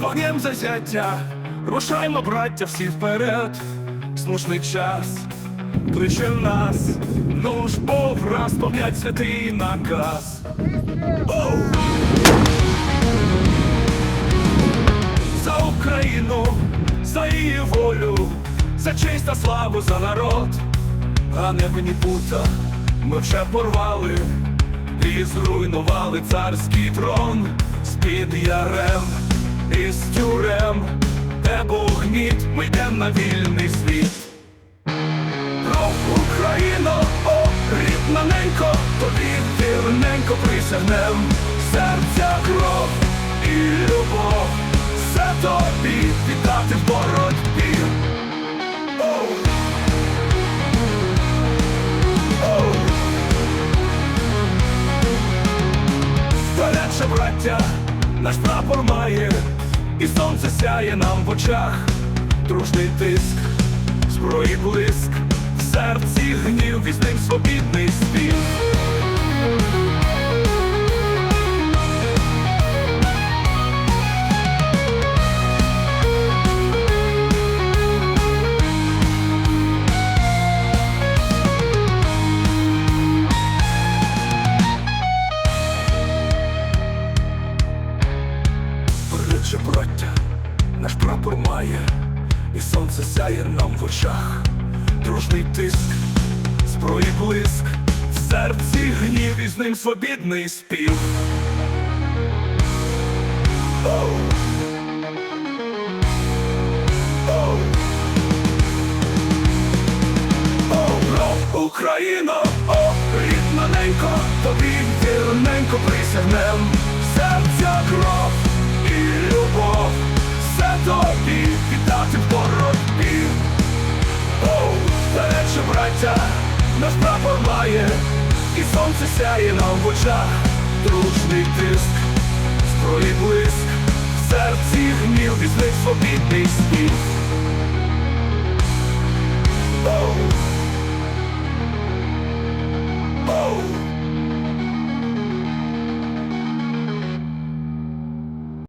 З вогнем зазяття, рушаймо, браття, всі вперед, слушний час кличе нас, ну ж бо враз пом'ять святий наказ. За Україну, за її волю, за честь та славу, за народ, а небені пута ми вже порвали і зруйнували царський трон з-під ярем і з тюрем, де був гніт, ми йдем на вільний світ. Про Україну, о, рідна ненько, тобі вірненько присягнем, серця кров і любов, все тобі віддати в боротьбі. Оу! Браття, наш прапор має, і сонце сяє нам в очах, дружний тиск, зброї блиск, в серці гнів, і ним свобідний спів. Гаряче браття, наш прапор має, і сонце сяє нам в очах, дружний тиск, зброї блиск, в серці гнів, і з ним свобідний спів. Оу! Оу! Оу, Україно, о, рідна ненько, тобі вірненько присягнем, браття, наш прапор має, і сонце сяє нам в очах, дружний тиск, зброї блиск, в серці гнів, візник свобідний спів.